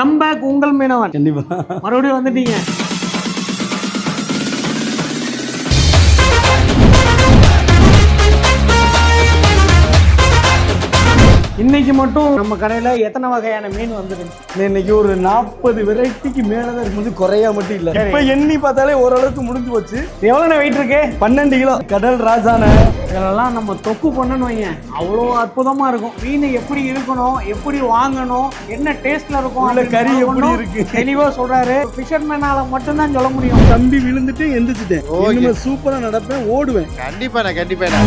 Comeback உங்கள் மீனவன். கண்டிப்பா. மறுபடியும் வந்துட்டீங்க. இன்னைக்கு மட்டும் நம்ம கடையில எத்தனை வகையான மீன் வந்துருச்சு இன்னைக்கு ஒரு நாற்பது வெரைட்டிக்கு மேலதான் இருக்கும்போது குறையா மட்டும் இல்ல. இப்ப எண்ணி பார்த்தாலே ஓரளவுக்கு முடிஞ்சு போச்சு. எவ்வளோ வெயிட் இருக்கு? பன்னெண்டு கிலோ. கடல் ராஜான. இதெல்லாம் நம்ம தொக்கு பண்ணணும் வைங்க. அவ்வளோ அற்புதமா இருக்கும். மீன் எப்படி இருக்கணும் எப்படி வாங்கணும் என்ன டேஸ்ட்ல இருக்கும் அப்படின்னு கறி எப்படி இருக்கு? தெளிவா சொல்றாரு. ஃபிஷர்மேனால மட்டும்தான் சொல்ல முடியும். தம்பி விழுந்துட்டு எந்திரிச்சிட்டேன். Okay. இனிமே சூப்பரா நடப்பேன் ஓடுவேன். கண்டிப்பாண்ணா கண்டிப்பாண்ணா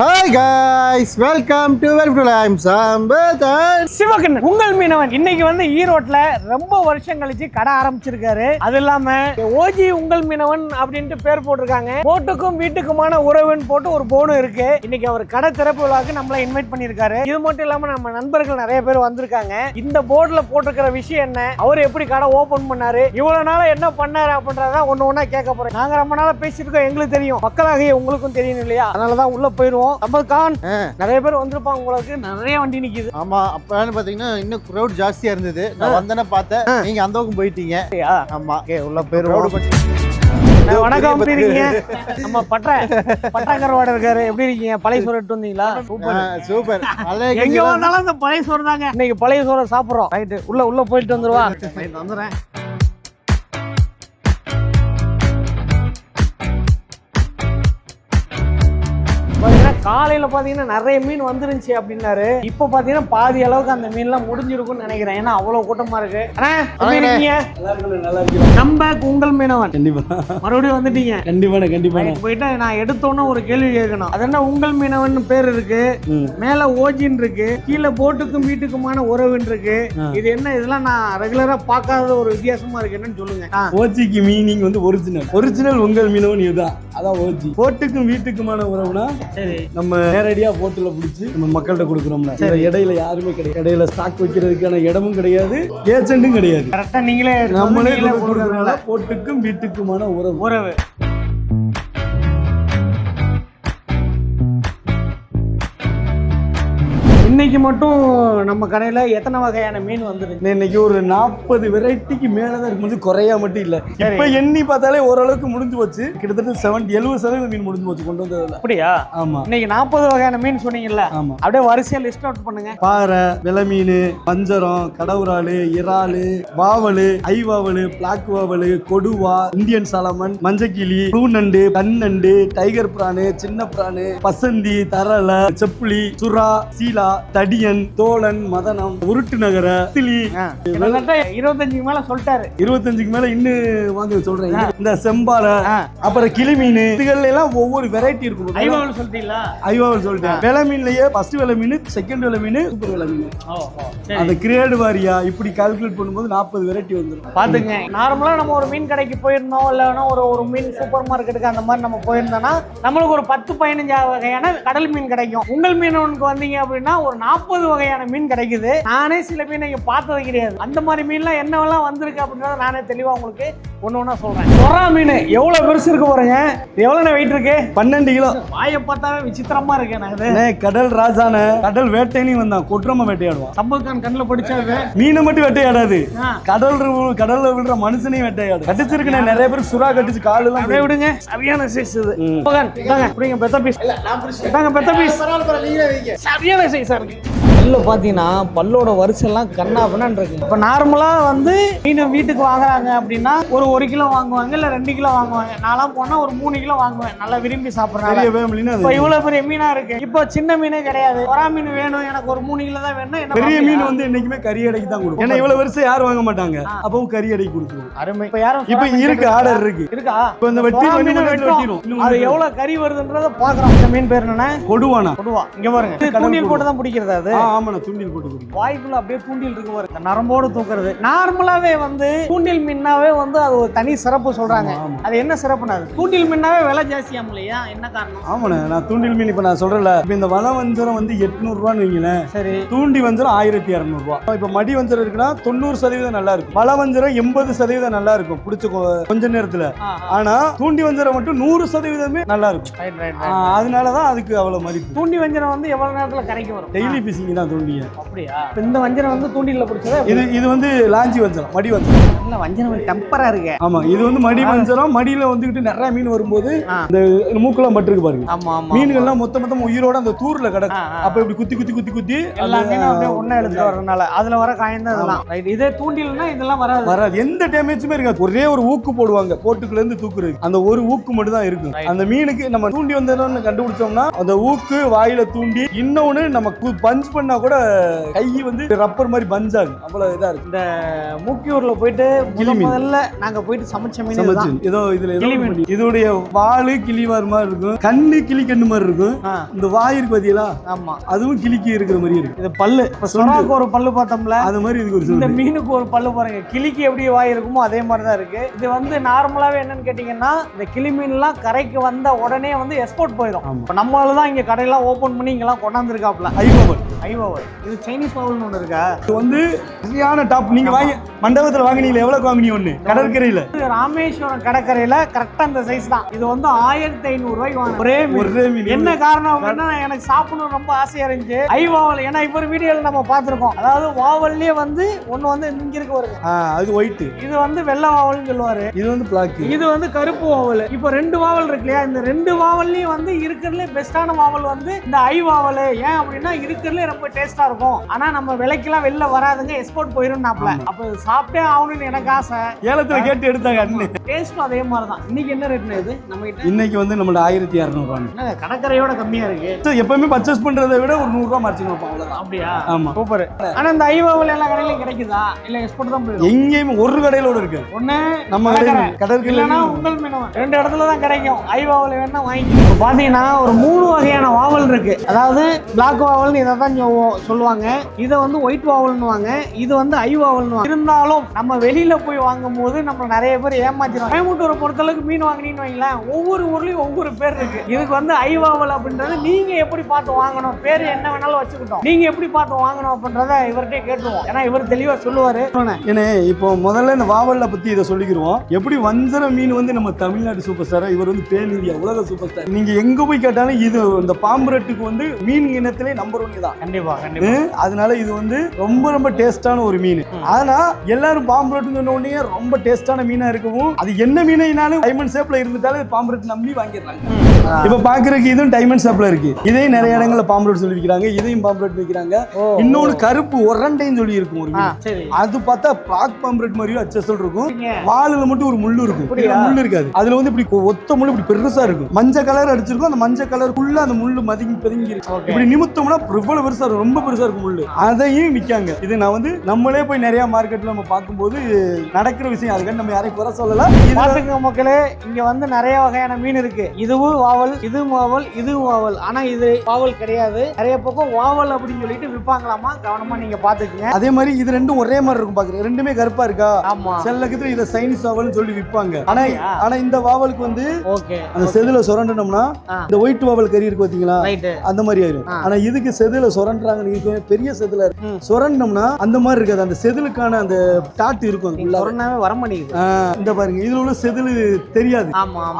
hi guys welcome to welcome I'm Sambathan Sivakannan உங்கள் மீனவன் இன்னைக்கு வந்து ஈரோட்ல ரொம்ப வருஷம் கழிச்சு கடை ஆரம்பிச்சிருக்காரு. அது இல்லாம ஓஜி உங்கள் மீனவன் அப்படின்ட்டு பேர் போட்டிருக்காங்க. போட்டுக்கும் வீட்டுக்குமான உறவுன்னு போட்டு ஒரு போனும் இருக்கு. இன்னைக்கு அவர் கடை திறப்பு விழாவுக்கு நம்மள இன்வைட் பண்ணியிருக்காரு. இது மட்டும் இல்லாம நம்ம நண்பர்கள் நிறைய பேர் வந்திருக்காங்க. இந்த போர்டுல போட்டிருக்கிற விஷயம் என்ன? அவர் எப்படி கடை ஓபன் பண்ணாரு? இவ்வளவு நாளா என்ன பண்ணாரு அப்படின்றத ஒன்று ஒன்றா கேட்க போறேன். நாங்க ரொம்ப நாளா பேசியிருக்கோம் எங்களுக்கு தெரியும். மக்களாகிய உங்களுக்கும் தெரியும் இல்லையா? அதனாலதான் உள்ள போயிருவோம். கான். நிறைய பேர் வந்திருப்பாங்க உங்களுக்கு. நிறைய வண்டி நிக்குது. ஆமா அப்பன்னு பாத்தீங்கன்னா இன்னும் க்ரௌட் ஜாஸ்தியா இருந்தது. நான் வந்தேனே பார்த்தேன். நீங்க அந்த பக்கம் போயிட்டீங்க? ஆமா. உள்ள அஹ் வணக்கம் எப்படி இருக்கீங்க நம்ம பட்ட பட்டாக்கரவாட இருக்காரு. எப்படி இருக்கீங்க? பழைய சோறு எடுத்து வந்தீங்களா சூப்பர். எங்க வந்தாலும் அந்த பழைய சோறு தாங்க. இன்னைக்கு பழைய சோறை சாப்பிடுறோம். ரைட்டு உள்ள உள்ள போயிட்டு வந்துருவா. வந்துடுறேன். காலையில பாத்தீங்கன்னா நிறைய மீன் வந்துருந்துச்சு அப்படின்னாரு. இப்போ பாத்தீங்கன்னா பாதி அளவுக்கு அந்த மீன்லாம் முடிஞ்சிருக்கும்னு நினைக்கிறேன். ஏன்னா அவ்வளவு கூட்டமா இருக்கு. நம்ம உங்கள் மீனவன். கண்டிப்பா. மறுபடியும் வந்துட்டீங்க. கண்டிப்பாண்ணே ரைட், போயிட்டு நான் எடுத்தோன்னே ஒரு கேள்வி கேட்கணும். அது என்ன உங்கள் மீனவன் பேர் இருக்கு. மேல ஓஜின் இருக்கு. கீழே போட்டுக்கும் வீட்டுக்குமான உறவுன்னு இருக்கு. இது என்ன? இதெல்லாம் நான் ரெகுலரா பார்க்காத ஒரு வித்தியாசமா இருக்கு. என்னன்னு சொல்லுங்க. ஓஜிக்கு மீனிங் வந்து ஒரிஜினல் ஒரிஜினல் உங்கள் மீனவன் இதுதான். அதான் ஓஜி போட்டுக்கும் வீட்டுக்குமான உறவுனா நம்ம நேரடியா போட்டுல பிடிச்சி நம்ம மக்கள்கிட்ட கொடுக்குறோம்ல. இடையில யாருமே கிடையாது. இடையில ஸ்டாக் வைக்கிறதுக்கான இடமும் கிடையாது ஏஜென்ட்டும் கிடையாது. கரெக்டா நீங்களே நம்மளே போட்டுக்கும் வீட்டுக்குமான உறவு. உறவு. இன்னைக்கு மட்டும் நம்ம கடையில எத்தனை வகையான மீன் வந்துருக்கு இன்னைக்கு ஒரு நாற்பது வெரைட்டிக்கு மேலதான் இருக்கும்போது குறையா மட்டும் இல்ல. இப்ப எண்ணி பார்த்தாலே ஓரளவுக்கு முடிஞ்சு போச்சு. கிட்டத்தட்ட செவன்டி எழுபது சதவீதம் மீன் முடிஞ்சு போச்சு கொண்டு வந்ததுல. அப்படியா? ஆமா. இன்னைக்கு நாற்பது வகையான மீன் சொன்னீங்கல்ல. ஆமா. அப்படியே வரிசையா லிஸ்ட் அவுட் பண்ணுங்க. பாறை வில மீன் வஞ்சரம் கடவுராலு இறாலு வாவலு ஐவாவலு பிளாக் வாவலு கொடுவா இந்தியன் சாலமன் மஞ்சக்கிளி ப்ளூ நண்டு கண்ணண்டு டைகர் பிரானு சின்ன பிரானு பசந்தி தரல செப்புளி சுறா சீலா தடியன் தோழன் மதனம் உருட்டு நகர திலி இருபத்தஞ்சுக்கு மேல சொல்லிட்டாரு. இருபத்தஞ்சுக்கு மேல இன்னும் வாங்க சொல்றேன். இந்த செம்பாலை. அப்புறம் கிளி மீன் இதுகள்ல எல்லாம் ஒவ்வொரு வெரைட்டி இருக்கும். ஐவாவில் சொல்லிட்டீங்களா? ஐவாவல் சொல்லிட்டேன். விலை மீன்லயே ஃபர்ஸ்ட் விலை மீன் செகண்ட் விலை மீன் சூப்பர் விலை மீன். அந்த கிரேடு வாரியா இப்படி கால்குலேட் பண்ணும்போது நாற்பது வெரைட்டி வந்துடும் பாத்துங்க நார்மலா நம்ம ஒரு மீன் கடைக்கு போயிருந்தோம் இல்லைன்னா ஒரு ஒரு மீன் சூப்பர் மார்க்கெட்டுக்கு அந்த மாதிரி நம்ம போயிருந்தோம்னா நம்மளுக்கு ஒரு பத்து பதினஞ்சு வகையான கடல் மீன் கிடைக்கும். உங்கள் மீனவனுக்கு வந்தீங்க அப்படின்னா ஒரு நாற்பது வகையான மீன் கிடைக்குது. நானே சில மீன் இங்க பார்த்தது கிடையாது. அந்த மாதிரி மீன்லாம் என்னவெல்லாம் வந்திருக்கு அப்படின்றத நானே தெளிவா உங்களுக்கு ஒண்ணு ஒண்ணா சொல்றேன். சொரா மீன் எவ்வளவு பெருசு இருக்கு பாருங்க எவ்வளவு வெயிட் இருக்கு? பன்னெண்டு கிலோ. வாயை பார்த்தாவே விசித்திரமா இருக்கு எனக்கு இது. அண்ணே, கடல் ராஜான கடல் வேட்டைன்னு வந்தான். கொற்றம வேட்டையாடுவான் சம்பத் கான் கண்ணில் படிச்சாது மீனை மட்டும் வேட்டையாடாது. கடல் கடல்ல விழுற மனுஷனையும் வேட்டையாடு. கட்டிச்சிருக்கேன் நிறைய பேர் சுறா கட்டிச்சு காலு எல்லாம் அப்படியே விடுங்க. சரியான சைஸ் இது. பெத்த பீஸ் இதாங்க பெத்த பீஸ் சரியான சைஸா இருக்கு. பல்லு பார்த்தீங்கன்னா பல்லோட வரிசைலாம் கண்ணா அப்படின்னு இருக்கு. இப்போ நார்மலாக வந்து மீன் வீட்டுக்கு வாங்குறாங்க அப்படின்னா ஒரு ஒரு கிலோ வாங்குவாங்க இல்லை ரெண்டு கிலோ வாங்குவாங்க. நான்லாம் போனால் ஒரு மூணு கிலோ வாங்குவேன். நல்லா விரும்பி ஃபேமிலின்னு இப்போ இவ்வளோ பெரிய மீனா இருக்கு. இப்போ சின்ன மீனே கிடையாது. வரா மீன் வேணும். எனக்கு ஒரு மூணு கிலோ தான் வேணும் பெரிய? மீன் வந்து என்னைக்குமே கறி அடைக்கு தான் கொடுக்கும். ஏன்னா இவ்வளவு வருஷம் யாரும் வாங்க மாட்டாங்க. அப்பவும் கறி அடைக்கு கொடுத்துருவோம் அருமை. இப்போ யாரும் இப்ப இருக்கு? ஆர்டர் இருக்கு. இருக்கா? இப்ப இந்த வெட்டி மீன். இன்னும் அது. எவ்வளவு கறி வருதுன்றத பாக்குறோம் இந்த மீன் பேர் என்னன்னா? கொடுவானா? கொடுவா. இங்க பாருங்க. தூண்டில். போட்டு தான் பிடிக்கிறது அது. ஆமாண்ணா தூண்டில் போட்டு குடிக்கும் வாய்க்குள்ள அப்படியே தூண்டில் இருக்கு பாருங்க இந்த நரம்போடு தூக்குறது. நார்மலாவே வந்து தூண்டில் மீன்னாவே வந்து அது ஒரு தனி சிறப்பு சொல்றாங்க. அது என்ன சிறப்புனா அது? தூண்டில் மீன்னாவே விலை ஜாஸ்தியாம் இல்லையா என்ன காரணம்? ஆமாண்ணே நான் தூண்டில் மீன் இப்ப நான் சொல்றேன்ல. இப்ப இந்த வள வஞ்சரம் வந்து எட்நூறு ரூபான்னு வைங்களேன். சரி. தூண்டி வஞ்சரம் ஆயிரத்தி இரநூறுவா இப்ப மடி வஞ்சரம் இருக்குன்னா தொண்ணூறு சதவீதம் நல்லா இருக்கும். வள வஞ்சரம் எண்பது சதவீதம் நல்லா இருக்கும். பிடிச்ச கொஞ்ச நேரத்துல. ஆனா தூண்டி வஞ்சரம் மட்டும் நூறு சதவீதமே நல்லா இருக்கும். ஆ, அதனாலதான் அதுக்கு அவ்வளவு மதிப்பு. தூண்டி வஞ்சனம் வந்து எவ்வளவு நேரத்துல கரைக்கு வரும்? டெய்லி ஃபிஷிங் தான். தூண்டிங்க அப்படியா? இந்த வஞ்சரம் வந்து தூண்டில பிடிச்சதா இது இது வந்து லாஞ்சி வஞ்சரம் மடி வஞ்சரம் இல்ல வஞ்சரம் டெம்பரா இருக்கு. ஆமா இது வந்து மடி வஞ்சரம் மடியில வந்துகிட்டு நிறைய மீன் வரும்போது. இந்த மூக்கெல்லாம் பட்டிருக்கு பாருங்க. ஆமா ஆமா மீன்கள்லாம் மொத்த மொத்தம் உயிரோட அந்த தூர்ல கிடக்கு. அப்ப இப்படி குத்தி குத்தி குத்தி குத்தி எல்லா மீனும் அப்படியே ஒண்ணா எடுத்துட்டு வரதுனால அதுல வர காயம் தான் இதெல்லாம். ரைட் இதே தூண்டில்னா இதெல்லாம் வராது. வராது. எந்த டேமேஜுமே இருக்காது. ஒரே ஒரு ஊக்கு போடுவாங்க. போட்டுக்குள்ள இருந்து தூக்குறது. அந்த ஒரு ஊக்கு மட்டும் தான் இருக்கும். அந்த மீனுக்கு நம்ம தூண்டி வந்தோம்னு கண்டுபிடிச்சோம்னா அந்த ஊக்கு வாயில தூண்டி இன்னொன்னு நம்ம பஞ்ச் பண்ணா கூட கை வந்து ரப்பர் மாதிரி பஞ்ச் ஆகும் அவ்வளவு இதா இருக்கு. இந்த மூக்கியூர்ல போயிட்டு. முதல்ல நாங்க போயிட்டு சமைச்ச மீன் சமைச்சு. ஏதோ இதுல இதோடைய வாலு கிளிவார் மாதிரி இருக்கும். கண்ணு கிளி கண்ணு மாதிரி இருக்கும். இந்த வாய் இருக்கு பாத்தீங்களா? ஆமா. அதுவும் கிளிக்கு இருக்கிற மாதிரி இருக்கு. இது பல்லு. இப்ப ஒரு பல்லு பார்த்தோம்ல? அது மாதிரி இதுக்கு ஒரு இந்த மீனுக்கு ஒரு பல்லு பாருங்க. கிளிக்கு எப்படி வாய் இருக்குமோ அதே மாதிரி தான் இருக்கு. இது வந்து நார்மலாவே என்னன்னு கேட்டீங்கன்னா இந்த கிளி மீன்லாம் கரைக்கு வந்த உடனே வந்து எக்ஸ்போர்ட் போயிடும். இப்போ நம்மளால தான் இங்க கடையெல்லாம் ஓபன் பண்ணி இங்கெல்லாம் கொண்டாந்துருக்காப்ல ஐவோவர் இது சைனீஸ் பவுல்னு ஒன்று இருக்கா? இது வந்து சரியான டாப் நீங்க வாங்கி மண்டபத்துல வாங்குனீங்களா எவ்வளவு வாங்குனீங்க ஒண்ணு? கடற்கரையில. ராமேஸ்வரம் கடற்கரையில கரெக்டா இந்த சைஸ் தான். இது வந்து ஆயிரத்தி ஐநூறு ரூபாய்க்கு வாங்க ஒரே. ஒரே மீன். என்ன காரணம் அப்படின்னா எனக்கு சாப்பிடணும் ரொம்ப ஆசையா இருந்துச்சு. ஐ வாவல் ஏன்னா இப்போ வீடியோல நம்ம பார்த்திருக்கோம். அதாவது வாவல்லே வந்து ஒண்ணு வந்து இங்க இருக்கு ஆ, அது ஒயிட் இது வந்து வெள்ளை வாவல்னு சொல்லுவாரு. இது வந்து பிளாக் இது வந்து கருப்பு வாவல். இப்போ ரெண்டு வாவல் இருக்கு இல்லையா? இந்த ரெண்டு வாவல்லையும் வந்து இருக்கிறதுலே பெஸ்டான வாவல் வந்து இந்த ஐ வாவல் ஏன் அப்படின்னா இருக்கிறதுலே ரொம்ப டேஸ்டா இருக்கும். ஆனா நம்ம விலைக்கெல்லாம் வெளில வராதுங்க எக்ஸ்போர்ட் போயிருந்தாப்ல அப்போ சாப்பிட்டே ஆகணும்னு எனக்கு ஆசை. ஏலத்துல கேட்டு எடுத்தாங்க அண்ணன் டேஸ்ட்டும் அதே மாதிரி தான் இன்னைக்கு என்ன ரேட்னு இது? நம்ம இன்னைக்கு வந்து நம்மளோட ஆயிரத்தி இரநூறுவாங்க என்ன கடற்கரையோட கம்மியா இருக்கு. எப்பவுமே பர்ச்சேஸ் பண்றதை விட ஒரு நூறுரூவா மறைச்சு அவ்வளவுதான். அப்படியா? ஆமா. சூப்பர். ஆனா இந்த ஐ வாவல் எல்லா கடையிலும் கிடைக்குதா? இல்ல எக்ஸ்போர்ட் தான் போயிடும்? எங்கேயுமே ஒரு கடையில கூட இருக்கு ஒண்ணு நம்ம கடற்கரை. கடையில கடற்கரையில இல்லைன்னா உங்கள் மீனவன் ரெண்டு இடத்துல தான் கிடைக்கும். ஐ வாவல் வேணா வாங்கிக்கணும் இப்போ பார்த்தீங்கன்னா ஒரு மூணு வகையான வாவல் இருக்கு. அதாவது பிளாக் வாவல்னு இதை தான் சொல்லுவாங்க. இதை வந்து ஒயிட் வாவல்னுவாங்க. இது வந்து ஐ வாவல்னு இருந்தாலும் நம்ம வெளியில போய் வாங்கும் போது நம்ம நிறைய பேர் ஏமாத்திடுவாங்க. கோயம்புத்தூரை பொறுத்தளவுக்கு மீன் வாங்கினீங்கன்னு வைங்களேன் ஒவ்வொரு ஊர்லயும் ஒவ்வொரு பேர் இருக்கு. இதுக்கு வந்து ஐ வாவல் அப்படின்றது நீங்க எப்படி பார்த்து வாங்கணும்? பேர் என்ன வேணாலும் வச்சுக்கிட்டோம். நீங்க எப்படி பார்த்து வாங்கணும் அப்படின்றத இவர்கிட்ட கேட்டுருவோம். ஏன்னா இவர் தெளிவா சொல்லுவாரு. ஏன்னா இப்போ முதல்ல இந்த வாவல்ல பத்தி இதை சொல்லிக்கிறோம் எப்படி வஞ்சர மீன் வந்து நம்ம தமிழ்நாடு சூப்பர் ஸ்டாரா இவர் வந்து பேன் இந்தியா உலக சூப்பர் ஸ்டார் நீங்க எங்க போய் கேட்டாலும் இது இந்த பாம்பரட்டுக்கு வந்து மீன் இனத்திலே நம்பர் ஒன் தான். கண்டிப்பா. கண்டிப்பா அதனால இது வந்து ரொம்ப ரொம்ப டேஸ்டான ஒரு மீன். ஆனா எல்லாரும் பாம்பரட்டுன்னு சொன்ன உடனே ரொம்ப டேஸ்டான மீனா இருக்கவும் அது என்ன மீனாலும் டைமண்ட் ஷேப்ல இருந்துட்டாலும் பாம்பரட் நம்பி வாங்கிடுறாங்க. இப்ப பாக்குறதுக்கு இதுவும் டைமண்ட் ஷேப்ல இருக்கு. இதையும் நிறைய இடங்கள்ல பாம்பரட் சொல்லி விக்கிறாங்க இதையும் பாம்பரட் விக்கிறாங்க. இன்னொன்னு கருப்பு ஒரண்டைன்னு சொல்லி இருக்கும் ஒரு மீன். அது பார்த்தா பிளாக் பாம்பரட் மாதிரியும் அச்சசல் இருக்கும். வாலுல மட்டும் ஒரு முள்ளு இருக்கும். முள்ளு இருக்காது. அதுல வந்து இப்படி ஒத்த முள்ளு இப்படி பெருசா இருக்கும். மஞ்சள் கலர் அடிச்சிருக்கும். அந்த மஞ்சள் கலருக்குள்ள அந்த முள்ளு மதிங்கி பதுங்கி இருக்கும். இப்படி நிமித்தோம்னா இவ்வளவு பெருசா இருக்கும் ரொம்ப பெருசா இருக்கும் முள்ளு. அதையும் விற்காங்க இது நான் வந்து நம்மளே போய் நிறைய மார்க்கெட்ல நம்ம பார்க்கும்போது நடக்கிற விஷயம். அதுக்காக நம்ம யாரையும் குறை சொல்லல. இது பாத்துங்க மக்களே இங்க வந்து நிறைய வகையான மீன் இருக்கு. இதுவும் வாவல் இதுவும் வாவல் இதுவும் வாவல். ஆனா இது வாவல் கிடையாது. நிறைய பக்கம் வாவல் அப்படின்னு சொல்லிட்டு விற்பாங்களாமா கவனமா நீங்க பாத்துக்கங்க. அதே மாதிரி இது ரெண்டும் ஒரே மாதிரி இருக்கும் பாக்குறது ரெண்டுமே கருப்பா இருக்கா? ஆமா. செல்லக்கத்துல இதை சைனீஸ் வாவல்னு சொல்லி விற்பாங்க ஆனா அப்படியா? ஆனா இந்த வாவலுக்கு வந்து ஓகே அந்த செதுல சுரண்டனோம்னா. இந்த ஒயிட் வாவல் கறி இருக்கு பாத்தீங்களா? ரைட்டு அந்த மாதிரி ஆயிரும். ஆ. ஆனா இதுக்கு செதுல சுரண்டுறாங்க நீங்க பெரிய செதுல இருக்கு. சுரண்டோம்னா அந்த மாதிரி இருக்காது. அந்த செதிலுக்கான அந்த டாட் இருக்கும் நீங்க அதுக்குள்ள சொன்னாவே வர மாட்டேங்குது. இந்த பாருங்க இதுல உள்ள செதில் தெரியாது.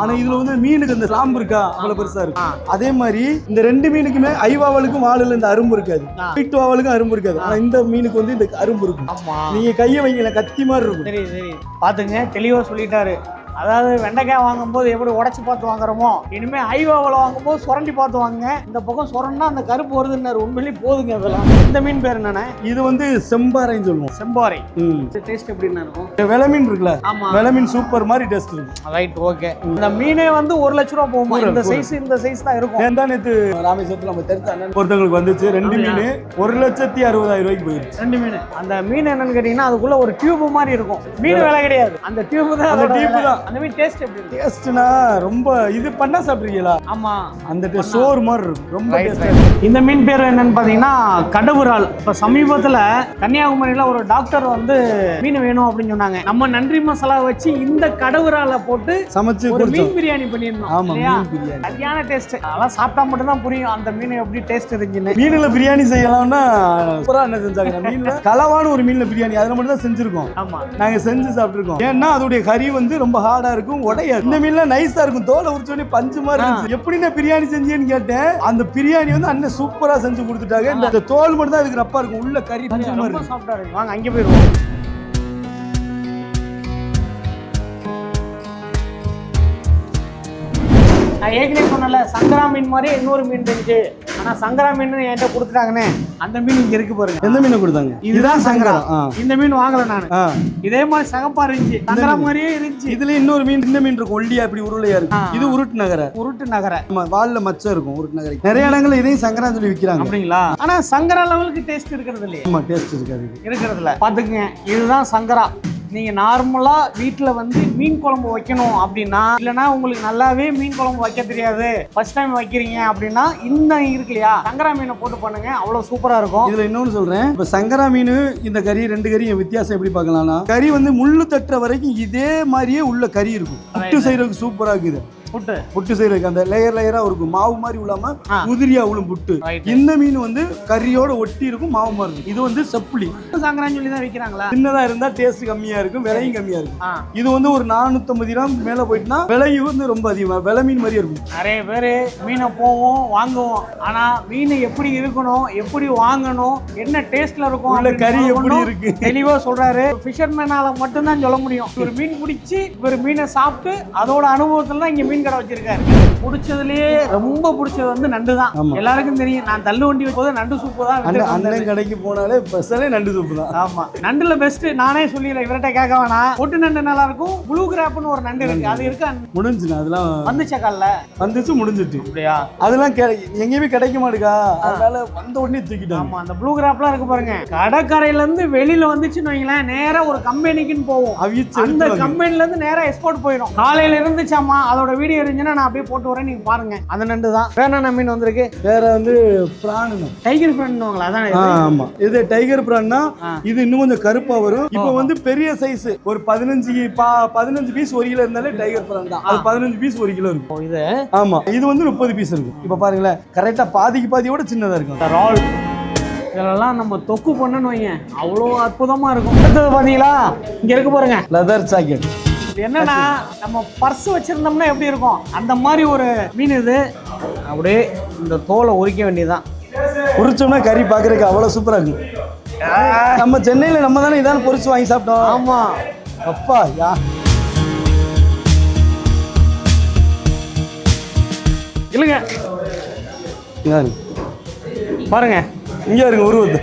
ஆனா இதுல வந்து மீனுக்கு அந்த சாம்பு இருக்கா? அவ்வளவு பெருசா. இருக்கும். அதே மாதிரி இந்த ரெண்டு மீனுக்குமே ஐவாவலுக்கும் வாழுல இந்த அரும்பு இருக்காது. வீட்டு வாவலுக்கும் அரும்பு இருக்காது. ஆனா இந்த மீனுக்கு வந்து இந்த அரும்பு இருக்கும். நீங்க கையை வைங்கள கத்தி மாதிரி இருக்கும். பாத்துங்க தெளிவா சொல்லிட்டாரு. அதாவது வெண்டைக்காய் வாங்கும்போது எப்படி உடைச்சு பார்த்து வாங்குறோமோ இனிமே ஐவாவில் வாங்கும்போது சுரண்டி பார்த்து வாங்குங்க. இந்த பக்கம் சுரண்டா அந்த கருப்பு வருதுன்னாரு. உண்மையிலேயே போதுங்க அதெல்லாம் இந்த மீன் பேர் என்னண்ணே? இது வந்து செம்பாறைன்னு சொல்லுவோம். செம்பாறை. டேஸ்ட் எப்படின்னு இருக்கும் வெலை மீன் இருக்குல்ல? ஆமா. வெலை மீன் சூப்பர் மாதிரி டேஸ்ட் இருக்கும். ரைட் ஓகே இந்த மீனே வந்து ஒரு லட்ச ரூபா போகுமா? இந்த. சைஸ் இந்த சைஸ் தான் இருக்கும். நேந்தா நேத்து ராமேஸ்வரத்துல நம்ம தெரிஞ்ச அண்ணன் ஒருத்தவங்களுக்கு வந்துச்சு. ரெண்டு மீன் ஒரு லட்சத்தி அறுபதாயிரம் ரூபாய்க்கு போயிருச்சு. ரெண்டு மீன். அந்த மீன் என்னன்னு கேட்டீங்கன்னா அதுக்குள்ள ஒரு டியூப் மாதிரி இருக்கும். மீன் விலை கிடையாது. அந்த டியூப் தான் அந்த விலை. தான். அந்த மீன் டேஸ்ட் எப்படி இருக்கு? டேஸ்ட்னா ரொம்ப இது பண்ணா சாப்பிட்றீங்களா? ஆமா. அந்த சோறு மாதிரி இருக்கும். ரொம்ப டேஸ்டா. இந்த மீன் பேர் என்னன்னு பாத்தீங்கன்னா கடவுரால். இப்ப சமீபத்துல கன்னியாகுமரியில ஒரு டாக்டர் வந்து மீன் வேணும் அப்படின்னு சொன்னாங்க. நம்ம நன்றி மசாலா வச்சு இந்த கடவுராலை போட்டு சமைச்சு ஒரு மீன் பிரியாணி பண்ணியிருந்தோம் ஆமா மீன் பிரியாணி. சரியான டேஸ்ட் அதெல்லாம் சாப்பிட்டா மட்டும் தான் புரியும் அந்த மீன் எப்படி டேஸ்ட் இருந்துச்சுன்னு மீன்ல பிரியாணி செய்யலாம்னா சூப்பரா என்ன செஞ்சாங்க? மீன்ல கலவான ஒரு மீன்ல பிரியாணி அதுல மட்டும் தான் செஞ்சிருக்கோம். ஆமா. நாங்க செஞ்சு சாப்பிட்டுருக்கோம். ஏன்னா அதோடைய கறி வந்து ரொம்ப ஹார்ட் ஹார்டா இருக்கும் உடையாது இந்த மீன்லாம் நைஸா இருக்கும். தோலை உரிச்சோடனே பஞ்சு மாதிரி இருந்துச்சு. எப்படி நான் பிரியாணி செஞ்சேன்னு கேட்டேன். அந்த பிரியாணி வந்து அண்ணன் சூப்பரா செஞ்சு கொடுத்துட்டாங்க இந்த தோல் மட்டும் தான் அதுக்கு ரப்பா இருக்கும். உள்ள கறி பஞ்சு மாதிரி இருக்கும். வாங்க அங்கே போயிருவோம் நான் ஏற்கனவே சொன்னல சங்கரா மீன் மாதிரி இன்னொரு மீன் இருந்துச்சு. ஆனா சங்கரா மீன் என்கிட்ட கொடுத்துட்டாங்கன்னு அந்த மீன் இங்க இருக்கு பாருங்க. எந்த மீனை கொடுத்தாங்க? இதுதான் சங்கரா. இந்த மீன் வாங்கல நானு. இதே மாதிரி சகப்பா இருந்துச்சு. சங்கரா மாதிரியே இருந்துச்சு. இதுல இன்னொரு மீன் இந்த மீன் இருக்கும். ஒல்லியா இப்படி உருளையா ஆ. இருக்கும் இது உருட்டு நகர. உருட்டு நகர. வால்ல மச்சம் இருக்கும் உருட்டு நகரை. நிறைய இடங்கள்ல இதையும் சங்கரா சொல்லி விக்கிறாங்க. அப்படிங்களா? ஆனா சங்கரா லெவலுக்கு டேஸ்ட் இருக்கிறது இல்லையே. ஆமா டேஸ்ட் இருக்காது. இருக்கிறதுல பாத்துக்குங்க இதுதான் சங்கரா. நீங்க நார்மலா வீட்ல வந்து மீன் குழம்பு வைக்கணும் அப்படின்னா இல்லனா உங்களுக்கு நல்லாவே மீன் குழம்பு வைக்க தெரியாது. ஃபர்ஸ்ட் டைம் வைக்கிறீங்க அப்படின்னா இந்த இருக்கு இல்லையா? சங்கரா மீனை போட்டு பண்ணுங்க அவ்வளவு சூப்பரா இருக்கும். இதுல இன்னொன்னு சொல்றேன். இப்ப சங்கரா மீன் இந்த கறி ரெண்டு கறியும் வித்தியாசம் எப்படி பார்க்கலாம்னா கறி வந்து முள்ளு தட்டுற வரைக்கும் இதே மாதிரியே உள்ள கறி இருக்கும். புட்டு செய்யறதுக்கு சூப்பரா இருக்குது. புட்டு. புட்டு செய்யறதுக்கு அந்த லேயர் லேயரா இருக்கும். மாவு மாதிரி ஆ. உதிரியா உளும் புட்டு. இந்த மீன் வந்து கறியோட ஒட்டி இருக்கும் மாவு மாதிரி இருக்கும். இது வந்து செப்புளி சங்கரான்னு சொல்லி தான் விற்கிறாங்களா சின்னதா இருந்தா டேஸ்ட் கம்மியா இருக்கும் விலையும் கம்மியா இருக்கும். இது வந்து ஒரு 450 கிராம் மேல போயிட்டுனா விலையும் வந்து ரொம்ப அதிகமா விலை மீன் மாதிரியே இருக்கும். நிறைய பேர் மீனை போவோம் வாங்குவோம். ஆனா மீன் எப்படி இருக்கணும் எப்படி வாங்கணும் என்ன டேஸ்ட்ல இருக்கும் கறி எப்படி இருக்கு? தெளிவா சொல்றாரு. ஃபிஷர்மேனால மட்டும்தான் சொல்ல முடியும். ஒரு மீன் பிடிச்சி ஒரு மீனை சாப்பிட்டு அதோட அனுபவத்துல இங்க மீன் கடை வச்சிருக்காரு. பிடிச்சதுலயே ரொம்ப பிடிச்சது வந்து நண்டு தான். எல்லாருக்கும் தெரியும். நான் தள்ளு வண்டி வைப்போது நண்டு சூப்பு தான் அண்ணன் கடைக்கு போனாலே ஸ்பெஷலே நண்டு சூப்பு தான். ஆமா. நண்டுல பெஸ்ட் நானே சொல்லிடுறேன். இவர்கிட்ட கேட்க வேணாம். பொட்டு நண்டு நல்லா இருக்கும். ப்ளூ கிராப்னு ஒரு நண்டு இருக்கு. அது இருக்கா? முடிஞ்சுண்ணா அதெல்லாம் வந்துச்சா கால்ல? வந்துச்சு முடிஞ்சிட்டு. அப்படியா? அதெல்லாம் எங்கேயுமே கிடைக்க மாட்டுக்கா. அதனால வந்த உடனே தூக்கிட்டாங்க. ஆமா அந்த ப்ளூ கிராப்லாம் இருக்கு பாருங்க. கடற்கரையில இருந்து வெளியில வந்துச்சுன்னு வைங்களேன். நேரா ஒரு கம்பெனிக்குன்னு போவோம். அந்த. கம்பெனில இருந்து நேரா எக்ஸ்போர்ட் போயிடும். காலையில இருந்துச்சாமா அதோட வீடியோ இருந்துச்சுன்னா நான் அப்படியே போட்டு வரேன் நீங்க பாருங்க. அந்த நண்டு தான் வேற என்ன மீன் வந்திருக்கு. வேற வந்து பிராணு டைகர் ஃப்ரெண்ட்னுவாங்களா அதான் இது. ஆமா. இது டைகர் பிரான்னா. இது இன்னும் கொஞ்சம் கருப்பா வரும். இப்போ வந்து பெரிய சைஸ் ஒரு பதினஞ்சு பா பதினஞ்சு பீஸ் ஒரு கிலோ இருந்தாலே டைகர் பிரான் தான். அது பதினஞ்சு பீஸ் ஒரு கிலோ இருக்கும். இது. ஆமா. இது வந்து முப்பது பீஸ் இருக்கும் இப்போ பாருங்களேன். கரெக்டா பாதிக்கு பாதியோட சின்னதா இருக்கும். ரால் இதெல்லாம் நம்ம தொக்கு பண்ணணும் அவ்வளோ அற்புதமா இருக்கும். அடுத்தது பாத்தீங்களா இங்க இருக்கு பாருங்க லெதர் ஜாக்கெட் இது என்னன்னா நம்ம பர்ஸ் வச்சிருந்தோம்னா எப்படி இருக்கும்? அந்த மாதிரி ஒரு மீன் இது. அப்படியே இந்த தோலை உரிக்க வேண்டியதுதான். பொரிச்சோம்னா கறி பார்க்கறதுக்கு அவ்வளவு சூப்பரா இருக்கும் நம்ம சென்னையில நம்ம தானே இதான பொரிச்சு வாங்கி சாப்பிட்டோம். ஆமா. அப்பா யா. இல்லைங்க. பாருங்க. இங்க இருங்க உருவத்து.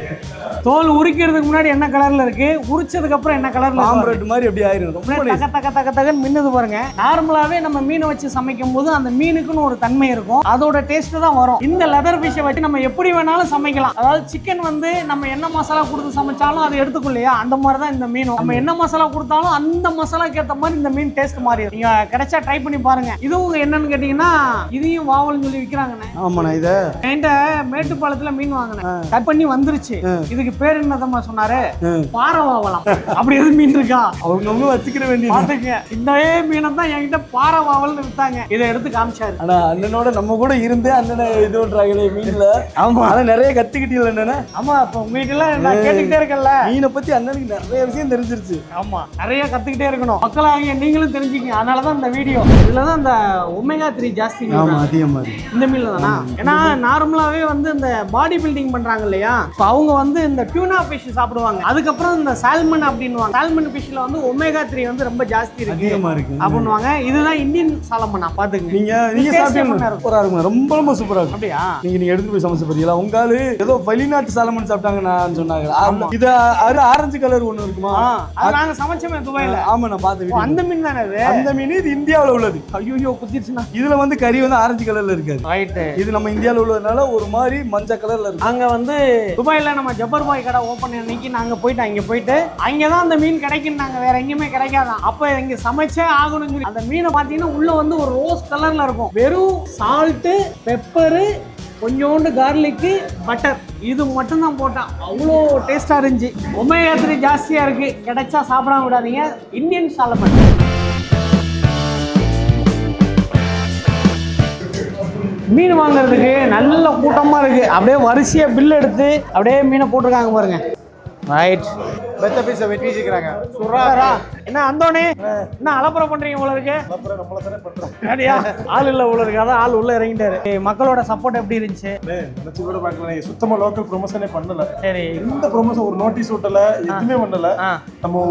தோல் உரிக்கிறதுக்கு முன்னாடி என்ன கலர்ல இருக்கு? உரிச்சதுக்கு அப்புறம் என்ன கலர்ல ஆம்ரெட் மாதிரி அப்படி ஆயிரும் ரொம்ப. தக்க தக்க தக்க தக்கன்னு மின்னுது பாருங்க. நார்மலாவே நம்ம மீனை வச்சு சமைக்கும் போது அந்த மீனுக்குன்னு ஒரு தன்மை இருக்கும். அதோட டேஸ்ட் தான் வரும். இந்த லெதர் ஃபிஷ்ஷை வச்சு நம்ம எப்படி வேணாலும் சமைக்கலாம். அதாவது சிக்கன் வந்து நம்ம என்ன மசாலா கொடுத்து சமைச்சாலும் அதை எடுத்துக்கும் இல்லையா அந்த மாதிரி தான் இந்த மீனும் நம்ம என்ன மசாலா கொடுத்தாலும் அந்த மசாலாக்கு ஏற்ற மாதிரி இந்த மீன் டேஸ்ட் மாறி நீங்க கிடைச்சா ட்ரை பண்ணி பாருங்க. இதுவும் என்னன்னு கேட்டீங்கன்னா இதையும் வாவல்னு சொல்லி விற்கிறாங்கண்ணே ஆமாண்ணா இத. என்கிட்ட மேட்டுப்பாளத்துல மீன் வாங்கினேன். கட் பண்ணி வந்துருச்சு. இதுக்கு பேர் என்னதம்மா சொன்னாரு? பாரவாவலாம் அப்படி எது மீன் இருக்கா? அவங்கவுங்க வச்சுக்கிற வேண்டியது. பாத்துங்க இந்த மீனை தான் என்கிட்ட பாரவாவல்னு வித்தாங்க. இதை எடுத்து காமிச்சாரு. ஆனா அண்ணனோட நம்ம கூட இருந்தே அண்ணனை இது பண்றாங்களே மீன்ல. ஆமா. ஆனா நிறைய கத்துக்கிட்டீங்களா அண்ணனை? ஆமா இப்ப உங்ககிட்ட நான் கேட்டுக்கிட்டே இருக்கேன்ல. மீனை பத்தி அண்ணனுக்கு நிறைய விஷயம் தெரிஞ்சிருச்சு. ஆமா நிறைய கத்துக்கிட்டே இருக்கணும். மக்களாகிய நீங்களும் தெரிஞ்சுக்கங்க. அதனாலதான் இந்த வீடியோ. இதுலதான் இந்த ஒமேகா த்ரீ ஜாஸ்தி ஆமா அதிகமா இந்த மீன்ல தானா ஏன்னா நார்மலாவே வந்து இந்த பாடி பில்டிங் பண்றாங்க இல்லையா? அவங்க வந்து இந்த டியூனா ஃபிஷ் சாப்பிடுவாங்க. அதுக்கப்புறம் இந்த சால்மன் அப்படின்னுவாங்க. சால்மன் ஃபிஷ்ல வந்து ஒமேகா த்ரீ வந்து ரொம்ப ஜாஸ்தி இருக்கு. அதிகமா இருக்கு. அப்படின்னுவாங்க. இதுதான் இந்தியன் சாலமனா பாத்துக்கங்க நீங்க நீங்க சாப்பிட்டீங்க? சூப்பரா இருக்கும். ரொம்ப ரொம்ப சூப்பரா இருக்கும். அப்படியா? நீங்க நீங்க எடுத்து போய் சமைச்சு பாத்தீங்களா? உங்க ஆளு ஏதோ வெளிநாட்டு சாலமன் சாப்பிட்டாங்க நான் சொன்னாங்க ஆமா. இது அரு ஆரஞ்சு கலர் ஒண்ணு இருக்குமா? அது நாங்க சமைச்சோமே துபாயில. ஆமா நான் வீடியோ. அந்த மீன் தானே அது? அந்த மீன் இது இந்தியாவுல உள்ளது. ஐயோ குத்திருச்சுண்ணா. இதுல வந்து கறி வந்து ஆரஞ்சு கலர்ல இருக்காது. இது நம்ம இந்தியாவுல உள்ளதுனால ஒரு மாதிரி மஞ்சள் கலர்ல இருக்கு. அங்க வந்து துபாயில நம்ம ஜப்பர் பாய் கடை ஓப்பன் அன்னைக்கு நாங்கள் போயிட்டு அங்கே போயிட்டு அங்கே தான் அந்த மீன் கிடைக்குன்னாங்க வேற எங்கேயுமே கிடைக்காதான் அப்போ இங்கே சமைச்சே ஆகணும்னு சொல்லி. அந்த மீனை பார்த்தீங்கன்னா உள்ள வந்து ஒரு ரோஸ் கலரில் இருக்கும். வெறும் சால்ட்டு பெப்பரு கொஞ்சோண்டு கார்லிக்கு பட்டர் இது மட்டும்தான் போட்டேன். அவ்வளோ டேஸ்டாக இருந்துச்சு. ஒமேகா த்ரீ ஜாஸ்தியாக இருக்குது கிடைச்சா சாப்பிடாம விடாதீங்க. இந்தியன் சாலமன் மீன் வாங்குறதுக்கு நல்ல கூட்டமாக இருக்குது அப்படியே வரிசையாக பில் எடுத்து அப்படியே மீனை போட்டிருக்காங்க பாருங்க. ரைட் மெத்த பீஸை வெட்டி வச்சுக்கிறாங்க சுறாரா என்ன அந்தோனே என்ன அலப்பறம் பண்றீங்க போல இருக்கு? அப்படியா ஆள் இல்ல போல இருக்கு. அதான் ஆள் உள்ள இறங்கிட்டாரு. மக்களோட சப்போர்ட் எப்படி இருந்துச்சு? நினைச்சு கூட பார்க்கல. சுத்தமா லோக்கல் ப்ரொமோஷனே பண்ணல. சரி. எந்த ப்ரொமோஷன் ஒரு நோட்டீஸ் விட்டல எதுவுமே பண்ணல. நம்ம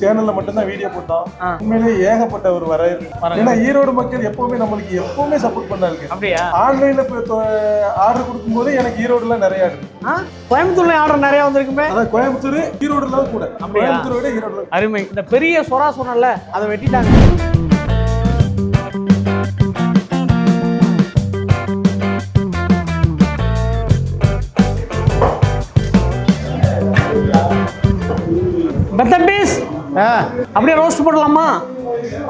சேனல்ல மட்டும்தான் வீடியோ போட்டோம். உண்மையிலேயே ஏகப்பட்ட ஒரு வரவேற்பு ஏன்னா ஈரோடு மக்கள் எப்பவுமே நம்மளுக்கு எப்பவுமே சப்போர்ட் பண்ணாங்க அப்படியா? ஆன்லைன்ல ஆர்டர் கொடுக்கும்போது எனக்கு ஈரோடுல நிறைய கோயம்புத்தூர்ல ஆர்டர் நிறைய வந்திருக்குமே? அதான் கோயம்புத்தூர் ஈரோடுல கூட. கோயம்புத்தூரை விட ஈரோடுல. அருமை. இந்த பெரிய சொரா சொன்னல அதை வெட்டிட்டாங்க. பெத்த பீஸ். அப்படியே ரோஸ்ட் போடலாமா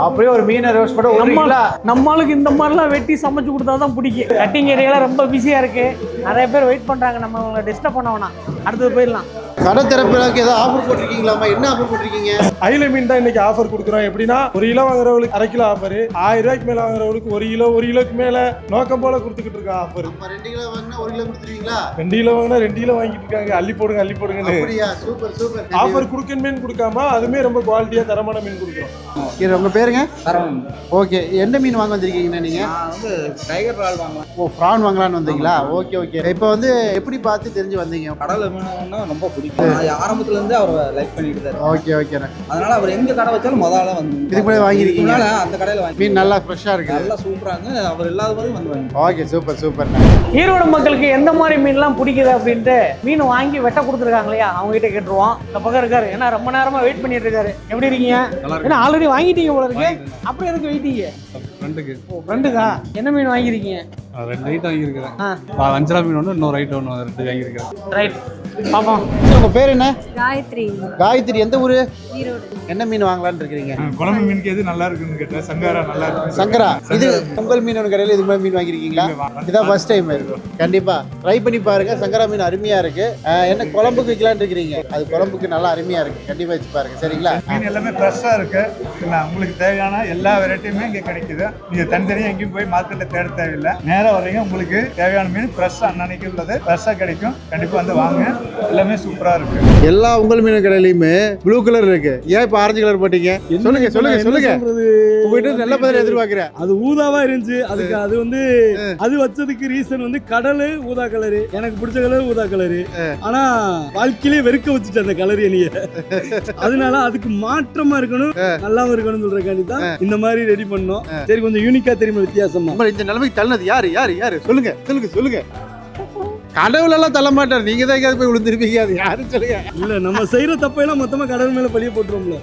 அப்படியே ஒரு மீனை ரோஸ்ட் பண்ண நம்ம விடுறீங்களா நம்மளுக்கு இந்த மாதிரிலாம் வெட்டி சமைச்சு கொடுத்தா தான் பிடிக்கும் கட்டிங் ஏரியாலாம் ரொம்ப பிஸியா இருக்கு. நிறைய பேர் வெயிட் பண்றாங்க. நம்ம அவங்களை டிஸ்டர்ப் பண்ண வேணாம். அடுத்தது போயிடலாம். கடை திறப்புக்கு ஏதாவது ஆஃபர் போட்டிருக்கீங்களாமா என்ன ஆஃபர் போட்டிருக்கீங்க? அயில மீன் தான் இன்னைக்கு ஆஃபர் கொடுக்குறோம். எப்படின்னா ஒரு கிலோ வாங்குறவங்களுக்கு அரை கிலோ ஆஃபர் ஆயிரம் ரூபாய்க்கு மேல வாங்குறவங்களுக்கு ஒரு கிலோ ஒரு கிலோக்கு மேல நோக்கம் போல கொடுத்துக்கிட்டு இருக்கோம் ஆஃபர் அப்ப ரெண்டு கிலோ வாங்கினா ஒரு கிலோ கொடுத்துருவீங்களா? ரெண்டு கிலோ வாங்கினா ரெண்டு கிலோ வாங்கிட்டு இருக்காங்க. அள்ளி போடுங்க அள்ளி போடுங்கன்னு. அப்படியா? Super super. ஆஃபர் கொடுக்கணும் மீன் கொடுக்காம அதுமே ரொம்ப குவாலிட்டியா தரமான மீன் கொடுக்குறோம். இது உங்க பேருங்க? ஓகே என்ன மீன் வாங்க வந்திருக்கீங்கண்ணா நீங்க? நான் வந்து டைகர் ரால் வாங்கலாம் ஓ ஃப்ரான் வாங்கலாம்னு வந்தீங்களா? ஓகே ஓகே இப்போ வந்து எப்படி பார்த்து தெரிஞ்சு வந்தீங்க? கடல் மீனுன்னா ரொம்ப பிடிக்கும். ஆரம்பத்துல இருந்து அவர் லைக் பண்ணிட்டு தான். ஓகே ஓகேண்ணா அதனால அவர் எங்க கடை வச்சாலும் முதல்ல வந்து இதுக்கு முன்னாடி முன்னால அந்த கடையில வாங்கி மீன் நல்லா ஃப்ரெஷ்ஷாக இருக்குது. நல்லா சூப்பராங்க. அவர் இல்லாத போது வந்து வாங்கி ஓகே சூப்பர் சூப்பர்ண்ணா ஈரோடு மக்களுக்கு எந்த மாதிரி மீன்லாம் பிடிக்குது அப்படின்ட்டு மீன் வாங்கி வெட்ட கொடுத்துருக்காங்க இல்லையா? அவங்க கிட்ட கேட்டுருவோம். இந்த பக்கம் இருக்காரு. ஏன்னா ரொம்ப நேரமா வெயிட் பண்ணிட்டு இருக்காரு. எப்படி இருக்கீங்க? ஏன்னா ஆல்ரெடி வாங்கிட்டீங்க போல இருக்கு. அப்புறம் எதுக்கு வெயிட்டீங்க ஃப்ரெண்டுக்கு ஓ ஃப்ரெண்டுக்கா என்ன மீன் வாங்கியிருக்கீங்க? ரெண்டு ஐட்டம் வாங்கியிருக்கிறேன். வஞ்சரா மீன் ஒன்று இன்னொரு ஐட்டம் ஒன்று ரெண்டு வாங்கியிருக்கிறேன். ரைட் பாப்போம். உங்க பேர் என்ன? காயத்ரி. காயத்ரி எந்த ஊரு? ஈரோடு. என்ன மீன் வாங்கலாம்னு இருக்கிறீங்க குழம்பு மீனுக்கு எது நல்லா இருக்குன்னு கேட்டேன். சங்காரா நல்லா இருக்கு. சங்கரா இது உங்கள் மீன் கடையில் இது மாதிரி மீன் வாங்கியிருக்கீங்களா? இதான் ஃபர்ஸ்ட் டைம் கண்டிப்பா. ட்ரை பண்ணி பாருங்க. சங்கரா மீன் அருமையா இருக்கு. என்ன குழம்புக்கு வைக்கலாம்னு இருக்கிறீங்க அது குழம்புக்கு நல்லா அருமையா இருக்கு. கண்டிப்பா வச்சு பாருங்க. சரிங்களா? மீன் எல்லாமே ஃப்ரெஷ்ஷாக இருக்கு. உங்களுக்கு தேவையான எல்லா வெரைட்டியுமே இங்கே கிடைக்குது. நீங்கள் தனித்தனியாக எங்கேயும் போய் மார்க்கெட்டில் தேட தேவையில்லை. நேராக வரீங்க உங்களுக்கு தேவையான மீன் ஃப்ரெஷ்ஷாக அன்னன்னைக்கு உள்ளது. ஃப்ரெஷ்ஷாக கிடைக்கும். கண்டிப்பாக வந்து வாங்க. எல்லாமே சூப்பராக இருக்கு. எல்லா உங்கள் மீன் கடையிலயுமே ப்ளூ கலர் இருக்கு. ஏன் இப்போ ஆரஞ்சு கலர் போட்டீங்க? சொல்லுங்க சொல்லுங்க சொல்லுங்க? உங்ககிட்ட நல்ல பதில் எதிர்பார்க்கிறேன். அது ஊதாவா இருந்துச்சு? அதுக்கு அது வந்து அது வச்சதுக்கு ரீசன் வந்து கடலு ஊதா கலரு எனக்கு பிடிச்ச கலர் ஊதா கலரு ஆனா வாழ்க்கையிலே வெறுக்க வச்சுட்டு அந்த கலர் என்னைய. அதனால அதுக்கு மாற்றமா இருக்கணும் நல்லாவும் இருக்கணும்னு சொல்றக்காண்டி தான் இந்த மாதிரி ரெடி பண்ணோம். சரி கொஞ்சம் யூனிக்கா தெரியுமா வித்தியாசமா? இந்த நிலைமைக்கு தள்ளினது யாரு? யாரு யாரு? சொல்லுங்க சொல்லுங்க சொல்லுங்க. கடவுள் எல்லாம் தள்ள மாட்டார். நீங்க தான் எங்கேயாவது போய் விழுந்திருப்பீங்க. அது யாரும் சொல்லுங்க. இல்ல நம்ம செய்யற தப்பையெல்லாம் மொத்தமா கடவுள் மேல பழிய போட்டுருவோம்ல.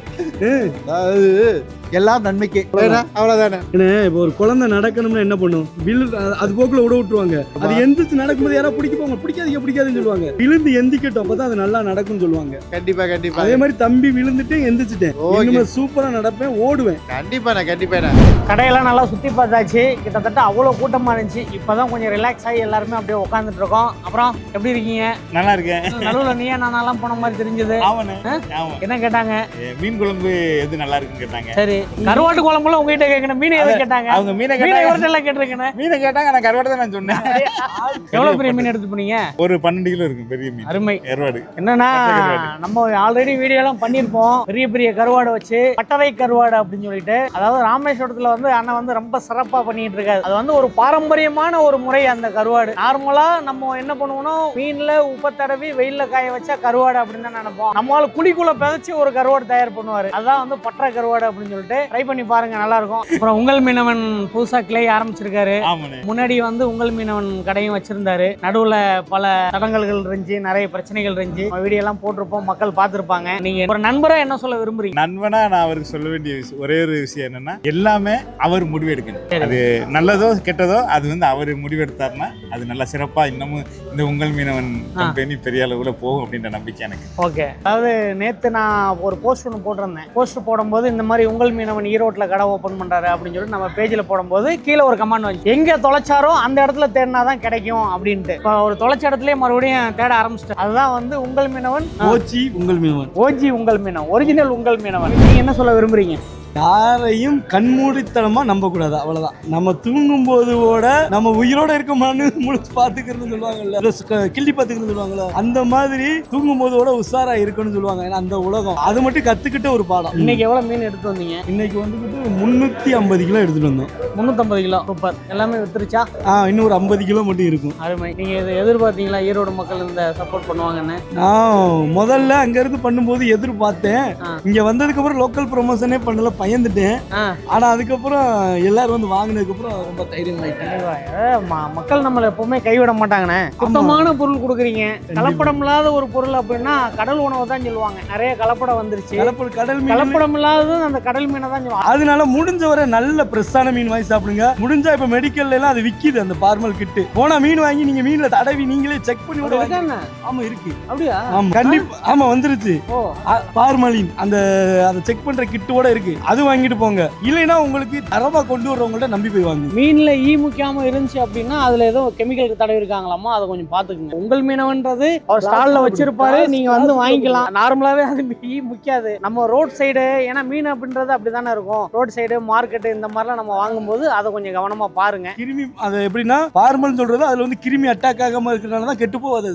அதாவது எல்லாம் நன்மைக்கு. அவ்வளவுதானே. இப்போ ஒரு குழந்தை நடக்கணும்னா என்ன பண்ணும்? விழு அது- போக்குல விட விட்டுருவாங்க. அது எந்திரிச்சு நடக்கும்போது யாராவது பிடிக்க போங்க பிடிக்காதீங்க பிடிக்காதுன்னு சொல்லுவாங்க. விழுந்து எந்திக்கட்டும் அப்பதான் அது நல்லா நடக்கும்னு சொல்லுவாங்க. கண்டிப்பா கண்டிப்பா. அதே மாதிரி தம்பி விழுந்துட்டு எந்திரிச்சிட்டேன். சூப்பரா நடப்பேன் ஓடுவேன். கண்டிப்பாண்ணே கண்டிப்பாண்ணே கடையெல்லாம் நல்லா சுத்தி பார்த்தாச்சு. கிட்டத்தட்ட அவ்வளோ கூட்டமா இருந்துச்சு. இப்பதான் கொஞ்சம் ரிலாக்ஸ் ஆகி எல்லாருமே அப்படியே உட்காந்துட்டு இருக்கோம். அப்புறம் எப்படி இருக்கீங்க? நல்லா இருக்கேன். நடுவில் நீயே நானெல்லாம் போன மாதிரி தெரிஞ்சது. என்ன கேட்டாங்க? மீன் குழம்பு. எது நல்லா இருக்குன்னு கேட்டாங்க. சரி கருவாட்டு குழம்புல உங்ககிட்ட கேட்கணும் மீன் எது கேட்டாங்க? அவங்க மீனை மீனை எல்லாம் கேட்டிருக்கேன் மீனை கேட்டாங்க நான் கருவாடு தான் நான் சொன்னேன். எவ்வளவு பெரிய மீன் எடுத்து போனீங்க? ஒரு பன்னெண்டு கிலோ இருக்கும் பெரிய மீன். அருமை. எருவாடு என்னன்னா நம்ம ஆல்ரெடி வீடியோ எல்லாம் பண்ணியிருப்போம். பெரிய பெரிய கருவாடை வச்சு பட்டறை கருவாடு அப்படின்னு சொல்லிட்டு. அதாவது ராமேஸ்வரத்துல வந்து அண்ணன் வந்து ரொம்ப சிறப்பா பண்ணிட்டு இருக்காரு. அது வந்து ஒரு பாரம்பரியமான ஒரு முறை அந்த கருவாடு. நார்மலா நம்ம என்ன பண்ணுவோம்னா மீன்ல உப்பை தடவி வெயில்ல காய வச்சா கருவாடு அப்படின்னு தான் நினைப்போம். நம்மளால குழிக்குள்ள பிதைச்சு ஒரு கருவாடு தயார் பண்ணுவாரு. அதான் வந்து பட்டறை கருவாடு அப்படின்னு சொல்லிட்டு ட்ரை பண்ணி பாருங்க நல்லா இருக்கும் அப்புறம் உங்கள் மீனவன் புதுசா கிளை ஆரம்பிச்சிருக்காரு. முன்னாடி வந்து உங்கள் மீனவன் கடையும் வச்சிருந்தாரு. நடுவுல பல தடங்கல்கள் இருந்துச்சு நிறைய பிரச்சனைகள் இருந்துச்சு. வீடியோ எல்லாம் போட்டிருப்போம் மக்கள் பார்த்திருப்பாங்க. நீங்க ஒரு நண்பரா என்ன சொல்ல விரும்புறீங்க? நண்பனா நான் அவருக்கு சொல்ல வேண்டிய ஒரே ஒரு விஷயம் என்னன்னா எல்லாமே அவர் முடிவெடுக்கணும். அது நல்லதோ கெட்டதோ அது வந்து அவர் முடிவெடுத்தாருன்னா அது நல்லா சிறப்பா இன்னமும் இந்த உங்கள் மீனவன் கம்பெனி பெரிய அளவுல போகும் அப்படின்ற நம்பிக்கை எனக்கு. ஓகே. அதாவது நேத்து நான் ஒரு போஸ்ட் ஒன்று போட்டிருந்தேன். போஸ்ட் போடும்போது இந்த மாதிரி உங்கள் மீனவன் ஈரோட்ல கடை ஓப்பன் பண்றாரு அப்படின்னு சொல்லிட்டு நம்ம பேஜ்ல போடும்போது கீழே ஒரு கமெண்ட் வந்து எங்க தொலைச்சாரோ அந்த இடத்துல தேடினா தான் கிடைக்கும் அப்படின்ட்டு. இப்போ ஒரு தொலைச்ச இடத்துலயே மறுபடியும் தேட ஆரம்பிச்சிட்டு அதுதான் வந்து உங்கள் மீனவன் ஓச்சி உங்கள் மீனவன். ஓஜி உங்கள் மீனவன் ஒரிஜினல் உங்கள் மீனவன். நீங்க என்ன சொல்ல விரும்புறீங்க? யாரையும் கண்மூடித்தனமா நம்ப கூடாது அவ்வளவுதான். நம்ம தூங்கும் போது கூட நம்ம உயிரோட இருக்கமான்னு முழிச்சு பாத்துக்கிறதுன்னு சொல்லுவாங்கல்ல கிள்ளி பாத்துக்கிறதுன்னு சொல்லுவாங்கல்ல அந்த மாதிரி தூங்கும் போது கூட உஷாரா இருக்கணும்னு சொல்லுவாங்க. ஏன்னா அந்த உலகம் அது மட்டும் கத்துக்கிட்ட ஒரு பாடம். இன்னைக்கு எவ்வளவு மீன் எடுத்து வந்தீங்க? இன்னைக்கு வந்துட்டு முன்னூத்தி ஐம்பது கிலோ எடுத்துட்டு வந்தோம். முந்நூற்றம்பது கிலோ. சூப்பர். எல்லாமே வித்துருச்சா? ஆ இன்னும் ஒரு ஐம்பது கிலோ மட்டும் இருக்கும். அருமை. நீங்க இதை எதிர்பார்த்தீங்களா? ஈரோடு மக்கள் இந்த சப்போர்ட் பண்ணுவாங்கன்னு? நான் முதல்ல அங்க இருந்து பண்ணும்போது எதிர்பார்த்தேன். இங்க வந்ததுக்கு அப்புறம் லோக்கல் ப்ரொமோஷனே பண்ணல. பயந்துட்டேன். ஆ. ஆனா அதுக்கப்புறம் எல்லாரும் வந்து வாங்கினதுக்கு அப்புறம் ரொம்ப தைரியம் ஆயிட்டேன் மக்கள் நம்மளை எப்பவுமே கைவிட மாட்டாங்கண்ணே. சுத்தமான பொருள் கொடுக்குறீங்க. கலப்படம் இல்லாத ஒரு பொருள் அப்படின்னா கடல் உணவு தான் சொல்லுவாங்க. நிறைய கலப்படம் வந்துருச்சு. கலப்பட கடல் மீன். கலப்படம் இல்லாதது அந்த கடல் மீனை தான் சொல்லுவாங்க. அதனால முடிஞ்ச வரை நல்ல ஃப்ரெஷ்ஷான மீன் வாங்கி சாப்பிடுங்க. முடிஞ்சா இப்ப மெடிக்கல்ல எல்லாம் அது விக்குது அந்த பார்மல் கிட்டு போனா மீன் வாங்கி நீங்க மீன்ல தடவி நீங்களே செக் பண்ணி என்ன ஆமா இருக்கு. அப்படியா? ஆமா கண்டிப்பா ஆமா வந்துருச்சு. பார்மலின் அந்த அதை செக் பண்ற கிட்டோட இருக்கு. அது வாங்கிட்டு போங்க. இல்லைன்னா உங்களுக்கு தரமா கொண்டு வர்றவங்கள்ட்ட நம்பி போய் வாங்க. மீன்ல ஈ முக்கியாம இருந்துச்சு அப்படின்னா அதுல ஏதோ கெமிக்கல் தடவி இருக்காங்களாமா அதை கொஞ்சம் பாத்துக்கங்க உங்கள் மீனவன்றது அவர் ஸ்டால்ல வச்சிருப்பாரு நீங்க வந்து வாங்கிக்கலாம். நார்மலாவே அது ஈ முக்கியாது. நம்ம ரோட் சைடு ஏன்னா மீன் அப்படின்றது அப்படிதானே இருக்கும். ரோட் சைடு மார்க்கெட் இந்த மாதிரிலாம் நம்ம வாங்கும்போது அதை கொஞ்சம் கவனமா பாருங்க. கிருமி அது எப்படின்னா பார்மல் சொல்றது அதுல வந்து கிருமி அட்டாக் ஆகாம இருக்கிறனால தான் கெட்டு போகாது.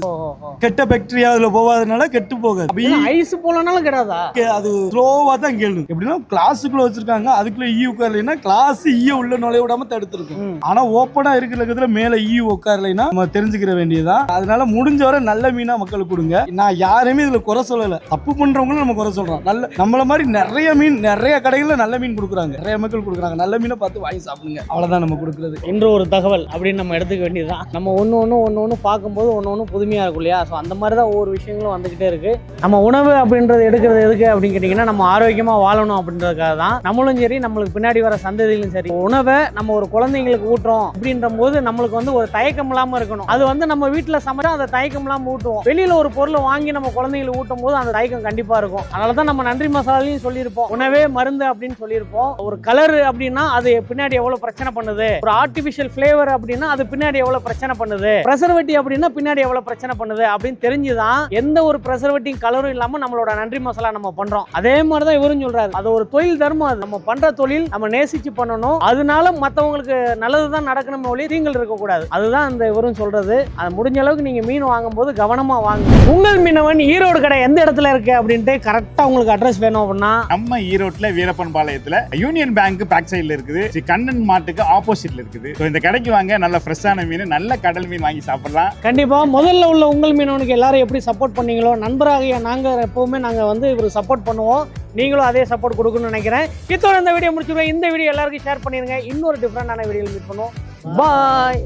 கெட்ட பாக்டீரியா அதுல போகாதனால கெட்டு போகாது. ஐஸ் போலனாலும் கிடையாதா அது ஸ்லோவா தான் கேள்வி எப்படின்னா கிளாஸுக்குள்ள வச்சிருக்காங்க. அதுக்குள்ள ஈ உட்காரலைன்னா கிளாஸ் ஈய உள்ள நுழைய விடாம தடுத்துருக்கும். ம். ஆனா ஓப்பனா இருக்கிற இடத்துல மேல ஈ உட்காரலைன்னா நம்ம தெரிஞ்சுக்கிற வேண்டியதுதான். அதனால முடிஞ்ச வரை நல்ல மீனா மக்களுக்கு கொடுங்க. நான் யாரையுமே இதுல குறை சொல்லல. தப்பு பண்றவங்களும் நம்ம குறை சொல்றோம். நல்ல நம்மள மாதிரி நிறைய மீன் நிறைய கடைகள்ல நல்ல மீன் கொடுக்குறாங்க. நிறைய மக்கள் கொடுக்குறாங்க. நல்ல மீனை பார்த்து வாங்கி சாப்பிடுங்க. அவ்வளவுதான் நம்ம கொடுக்குறது. இன்று ஒரு தகவல் அப்படின்னு நம்ம எடுத்துக்க வேண்டியதுதான். நம்ம ஒன்று ஒன்று ஒன்று ஒன்று பார்க்கும்போது ஒன்று ஒன்று புதுமையாக இருக்கும் இல்லையா? ஸோ அந்த மாதிரி தான் ஒவ்வொரு விஷயங்களும் வந்துக்கிட்டே இருக்கு. நம்ம உணவு அப்படின்றது எடுக்கிறது எதுக்கு அப்படின்னு கேட்டிங்கன்னா நம்ம ஆரோக்கியமாக வாழணும் அப்படின்றதுக்காக தான். நம்மளும் சரி நம்மளுக்கு பின்னாடி வர சந்ததியிலும் சரி. உணவை நம்ம ஒரு குழந்தைங்களுக்கு ஊட்டுறோம் அப்படின்ற போது நம்மளுக்கு வந்து ஒரு தயக்கம் இல்லாமல் இருக்கணும். அது வந்து நம்ம வீட்டில் சமைச்சா அந்த தயக்கம் இல்லாமல் ஊட்டுவோம். வெளியில் ஒரு பொருளை வாங்கி நம்ம குழந்தைங்களுக்கு ஊட்டும் போது அந்த தயக்கம் கண்டிப்பாக இருக்கும். அதனால தான் நம்ம நன்றி மசாலையும் சொல்லியிருப்போம். உணவே மருந்து அப்படின்னு சொல்லியிருப்போம். ஒரு கலர் அப்படின்னா அது பின்னாடி எவ்வளோ பிரச்சனை பண்ணுது? ஒரு ஆர்டிஃபிஷியல் ஃப்ளேவர் அப்படின்னா அது பின்னாடி எவ்வளவு பிரச்சனை பண்ணுது? ப்ரெசர்வேட்டிவ் அப்படின்னா பின்னாடி எவ்வளவு பிரச்சனை பண்ணுது? அப்படின்னு தெரிஞ்சுதான் எந்த ஒரு ப்ரெசர்வேட்டிவ் கலரும் இல்லாம நம்மளோட நன்றி மசாலா நம்ம பண்றோம். அதே மாதிரி தான் இவரும் சொல்றாரு. அது ஒரு தொழில் தர்மம் அது. நம்ம பண்ற தொழில் நம்ம நேசிச்சு பண்ணணும். அதனால மத்தவங்களுக்கு நல்லது தான் நடக்கணும் ஒளி தீங்கல் இருக்கக்கூடாது. அதுதான் இந்த இவரும் சொல்றது. அது முடிஞ்ச அளவுக்கு நீங்க மீன் வாங்கும்போது கவனமா வாங்க. உங்கள் மீனவன் ஈரோடு கடை எந்த இடத்துல இருக்கு அப்படின்ட்டு கரெக்டா உங்களுக்கு அட்ரஸ் வேணும் அப்படின்னா நம்ம ஈரோட்ல வீரப்பன் பாளையத்துல யூனியன் பேங்க் பேக் சைடுல இருக்குது. கண்ணன் மாட்டுக்கு ஆப்போசிட்ல இருக்குது. இந்த கடைக்கு வாங்க நல்ல ஃப்ரெஷ்ஷான மீன் நல்ல கடல் மீன் வாங்கி சாப்பிடலாம். கண்டிப்பா. முதல்ல உள்ள உங்கள் மீனவனுக்கு எல்லாரும் எப்படி சப்போர்ட் பண்ணீங்களோ நண்பராகிய நாங்க எப்பவுமே நாங்க வந்து இவர் சப்போர்ட் பண்ணுவோம். நீங்களும் அதே சப்போர்ட் கொடுக்கணும்னு நினைக்கிறேன். இத்தோட இந்த வீடியோ முடிச்சுடுவேன். இந்த வீடியோ எல்லாருக்கும் ஷேர் பண்ணிருங்க இன்னொரு டிஃப்ரெண்டான வீடியோ மீட் பண்ணுவோம். பாய்